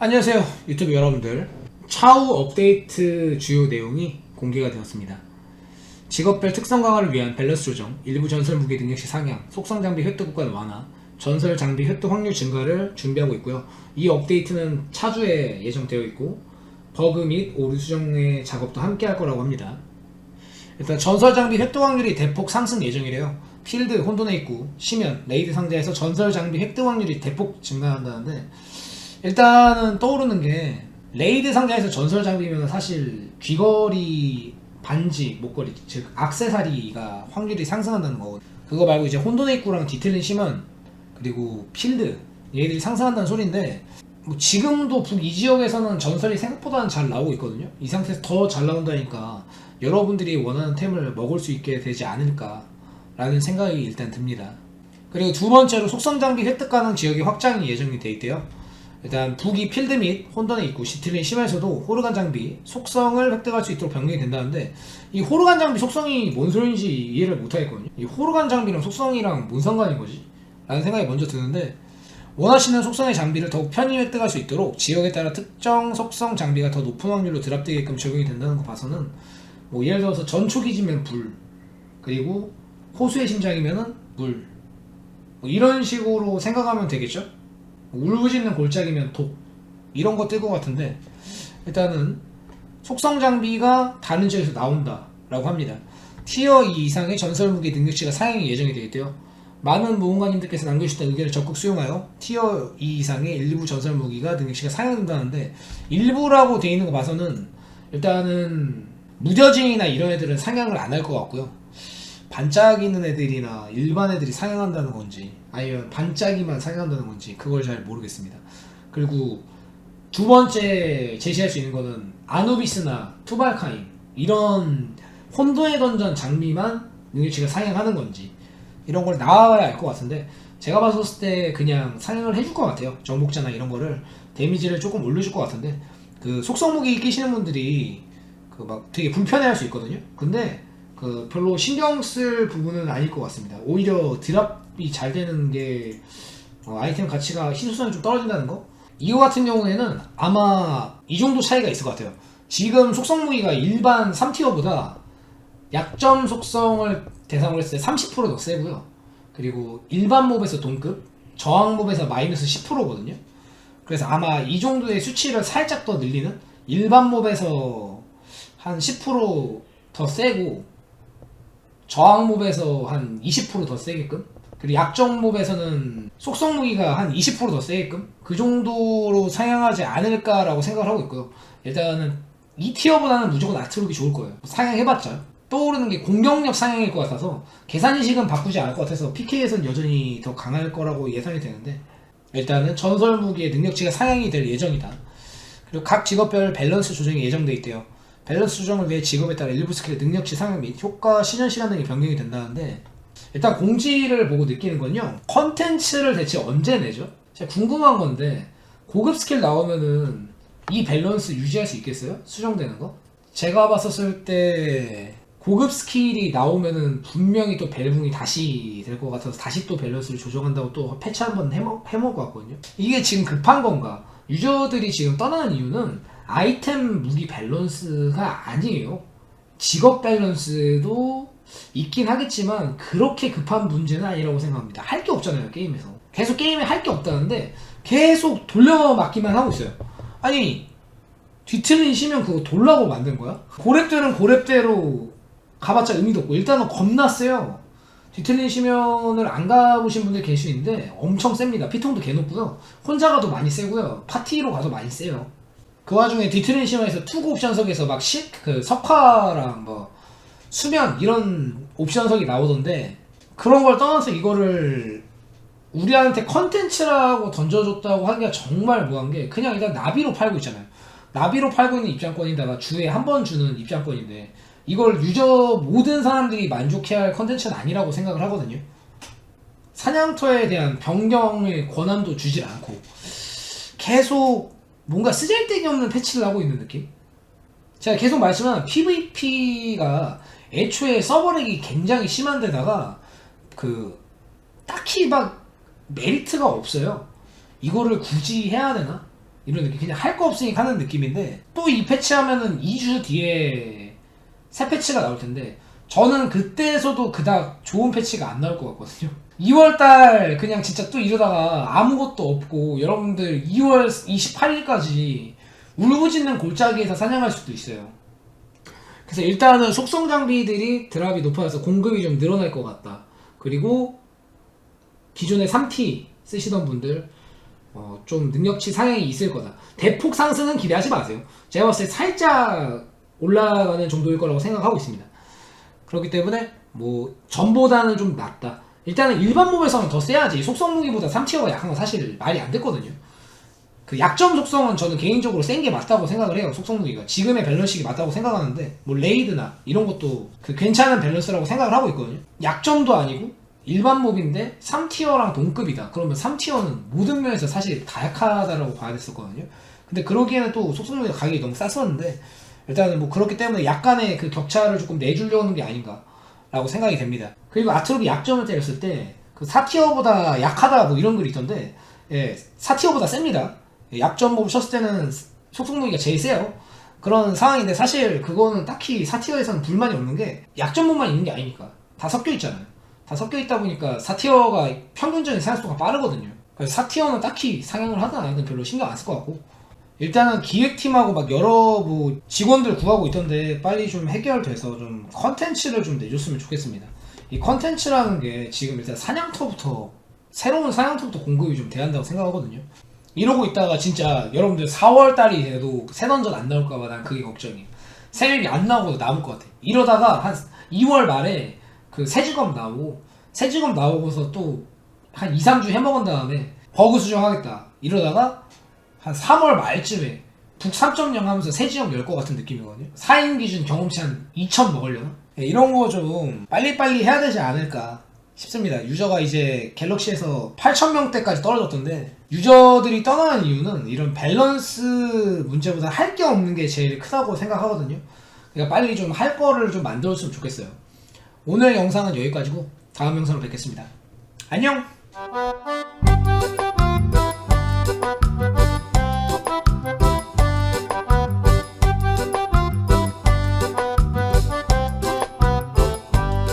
안녕하세요 유튜브 여러분들. 차후 업데이트 주요 내용이 공개가 되었습니다. 직업별 특성 강화를 위한 밸런스 조정 일부 전설 무기 능력치 상향 속성 장비 획득 구간 완화 전설 장비 획득 확률 증가를 준비하고 있고요. 이 업데이트는 차주에 예정되어 있고 버그 및 오류 수정의 작업도 함께 할 거라고 합니다. 일단 전설 장비 획득 확률이 대폭 상승 예정이래요. 필드, 혼돈의 입구, 시면, 레이드 상자에서 전설 장비 획득 확률이 대폭 증가한다는데 일단은 떠오르는 게 레이드 상자에서 전설 장비면 사실 귀걸이, 반지, 목걸이, 즉 악세사리가 확률이 상승한다는 거거든요. 그거 말고 이제 혼돈의 입구랑 디테일링 시면 그리고 필드 얘들이 상승한다는 소리인데 뭐 지금도 북 이 지역에서는 전설이 생각보다는 잘 나오고 있거든요. 이 상태에서 더 잘 나온다니까 여러분들이 원하는 템을 먹을 수 있게 되지 않을까라는 생각이 일단 듭니다. 그리고 두 번째로 속성 장비 획득 가능 지역이 확장이 예정이 돼 있대요. 일단 북이 필드 및 혼돈에 있고 시틀린 심에서도 호르간 장비 속성을 획득할 수 있도록 변경이 된다는데 이 호르간 장비 속성이 뭔 소리인지 이해를 못 하겠거든요. 이 호르간 장비랑 속성이랑 뭔 상관인 거지? 라는 생각이 먼저 드는데 원하시는 속성의 장비를 더욱 편히 획득할 수 있도록 지역에 따라 특정 속성 장비가 더 높은 확률로 드랍되게끔 적용이 된다는 거 봐서는 뭐 예를 들어서 전초기지면 불 그리고 호수의 심장이면은 물 뭐 이런 식으로 생각하면 되겠죠? 울부짖는 골짜기면 독 이런 거 뜰 것 같은데 일단은 속성 장비가 다른 지역에서 나온다라고 합니다. 티어 2 이상의 전설 무기 능력치가 사용이 예정이 되어 있대요. 많은 모험가님들께서 남겨주셨던 의견을 적극 수용하여 티어 2 이상의 일부 전설 무기가 능력치가 상향된다는데 일부라고 되어 있는 거 봐서는 일단은 무뎌진이나 이런 애들은 상향을 안 할 것 같고요. 반짝이는 애들이나 일반 애들이 상향한다는 건지 아니면 반짝이만 상향한다는 건지 그걸 잘 모르겠습니다. 그리고 두 번째 제시할 수 있는 거는 아누비스나 투발카인 이런 혼돈의 던전 장비만 능력치가 상향하는 건지 이런 걸 나와야 알 것 같은데 제가 봤을 때 그냥 상향을 해줄 것 같아요. 정복자나 이런 거를. 데미지를 조금 올려줄 것 같은데 그 속성 무기 끼시는 분들이 그 막 되게 불편해할 수 있거든요. 근데 그 별로 신경 쓸 부분은 아닐 것 같습니다 오히려 드랍이 잘 되는 게 어, 아이템 가치가 희소성이 좀 떨어진다는 거 이거 같은 경우에는 아마 이 정도 차이가 있을 것 같아요 지금 속성 무기가 일반 3티어보다 약점 속성을 대상으로 했을 때 30%더 세고요. 그리고 일반 몹에서 동급, 저항 몹에서 마이너스 10%거든요. 그래서 아마 이 정도의 수치를 살짝 더 늘리는 일반 몹에서 한 10%더 세고 저항 몹에서 한 20%더 세게끔 그리고 약점 몹에서는 속성 무기가 한 20%더 세게끔 그 정도로 상향하지 않을까라고 생각을 하고 있고요. 일단은 이 티어보다는 무조건 아트록이 좋을 거예요. 상향해봤자 떠오르는 게 공격력 상향일 것 같아서 계산식은 바꾸지 않을 것 같아서 PK에서는 여전히 더 강할 거라고 예상이 되는데 일단은 전설 무기의 능력치가 상향이 될 예정이다. 그리고 각 직업별 밸런스 조정이 예정돼 있대요. 밸런스 조정을 위해 직업에 따라 일부 스킬의 능력치 상향 및 효과 실현 시간 등이 변경이 된다는데 일단 공지를 보고 느끼는 건요. 컨텐츠를 대체 언제 내죠? 제가 궁금한 건데 고급 스킬 나오면은 이 밸런스 유지할 수 있겠어요? 수정되는 거? 제가 봤었을 때 고급 스킬이 나오면은 분명히 또 벨붕이 다시 될 것 같아서 다시 또 밸런스를 조정한다고 또 패치 한번 해먹, 같거든요. 이게 지금 급한 건가? 유저들이 지금 떠나는 이유는 아이템 무기 밸런스가 아니에요. 직업 밸런스도 있긴 하겠지만 그렇게 급한 문제는 아니라고 생각합니다. 할 게 없잖아요 게임에서. 계속 게임에 할 게 없다는데 계속 돌려막기만 하고 있어요. 아니 뒤틀린 시면 그거 돌라고 만든 거야? 고렙들은 고렙대로 가봤자 의미도 없고 일단은 겁나 세요. 뒤틀린 시면을 안 가보신 분들 계시는데 엄청 셉니다. 피통도 개 높고요. 혼자 가도 많이 세고요. 파티로 가도 많이 세요. 그 와중에 시면에서 투구 옵션석에서 막 시, 그 석화랑 뭐 수면 이런 옵션석이 나오던데 그런 걸 떠나서 이거를 우리한테 컨텐츠라고 던져줬다고 하기가 정말 무한 게 그냥 일단 나비로 팔고 있잖아요. 나비로 팔고 있는 입장권에다가 주에 한 번 주는 입장권인데 이걸 유저 모든 사람들이 만족해야 할 컨텐츠는 아니라고 생각을 하거든요. 사냥터에 대한 변경의 권한도 주질 않고 계속 뭔가 쓰잘데기 없는 패치를 하고 있는 느낌? 제가 계속 말씀한 PVP가 애초에 서버렉이 굉장히 심한 데다가 그 딱히 막 메리트가 없어요. 이거를 굳이 해야 되나? 이런 느낌 그냥 할 거 없으니까 하는 느낌인데 또 이 패치하면은 2주 뒤에 새 패치가 나올 텐데 저는 그때에서도 그닥 좋은 패치가 안 나올 것 같거든요 2월달 그냥 진짜 또 이러다가 아무것도 없고 여러분들 2월 28일까지 울부짖는 골짜기에서 사냥할 수도 있어요 그래서 일단은 속성 장비들이 드랍이 높아져서 공급이 좀 늘어날 것 같다 그리고 기존에 3T 쓰시던 분들 어, 좀 능력치 상향이 있을 거다. 대폭 상승은 기대하지 마세요. 제가 봤을 때 살짝 올라가는 정도일 거라고 생각하고 있습니다. 그렇기 때문에 뭐 전보다는 좀 낫다. 일단은 일반 몹에서는 더 세야지 속성 무기보다 3티어가 약한 건 사실 말이 안 됐거든요. 그 약점 속성은 저는 개인적으로 센 게 맞다고 생각을 해요. 속성 무기가 지금의 밸런스가 맞다고 생각하는데 뭐 레이드나 이런 것도 그 괜찮은 밸런스라고 생각을 하고 있거든요. 약점도 아니고 일반 몹인데 3티어랑 동급이다. 그러면 3티어는 모든 면에서 사실 다 약하다라고 봐야 됐었거든요. 근데 그러기에는 또 속성 무기가 가격이 너무 쌌었는데 일단은 뭐 그렇기 때문에 약간의 그 격차를 조금 내주려는 게 아닌가라고 생각이 됩니다. 그리고 아트록이 약점을 때렸을 때 그 4티어보다 약하다 뭐 이런 글이 있던데 예, 4티어보다 셉니다. 예, 약점 몹을 쳤을 때는 속성무기가 제일 세요. 그런 상황인데 사실 그거는 딱히 4티어에서는 불만이 없는 게 약점 몹만 있는 게 아니니까 다 섞여 있잖아요. 다 섞여 있다 보니까 4티어가 평균적인 상향 속도가 빠르거든요. 그래서 4티어는 딱히 상향을 하든 안 하든 별로 신경 안 쓸 것 같고 일단은 기획팀하고 막 여러 뭐 직원들 구하고 있던데 빨리 좀 해결돼서 좀 컨텐츠를 좀 내줬으면 좋겠습니다. 이 컨텐츠라는 게 지금 일단 사냥터부터 새로운 사냥터부터 공급이 좀 돼야 한다고 생각하거든요. 이러고 있다가 진짜 여러분들 4월 달이 돼도 새 던전 안 나올까봐 난 그게 걱정이에요. 새맵이 안 나오고 남을 것 같아. 이러다가 한 2월 말에 그 새직업 나오고 새직업 나오고서 또 한 2, 3주 해먹은 다음에 버그 수정하겠다. 이러다가 한 3월 말쯤에 북 3.0 하면서 새 지역 열 것 같은 느낌이거든요. 4인 기준 경험치 한 2천 먹으려나? 네, 이런 거 좀 빨리빨리 해야 되지 않을까 싶습니다. 유저가 이제 갤럭시에서 8,000명대까지 떨어졌던데 유저들이 떠나는 이유는 이런 밸런스 문제보다 할 게 없는 게 제일 크다고 생각하거든요. 그러니까 빨리 좀 할 거를 좀 만들었으면 좋겠어요. 오늘 영상은 여기까지고 다음 영상으로 뵙겠습니다. 안녕!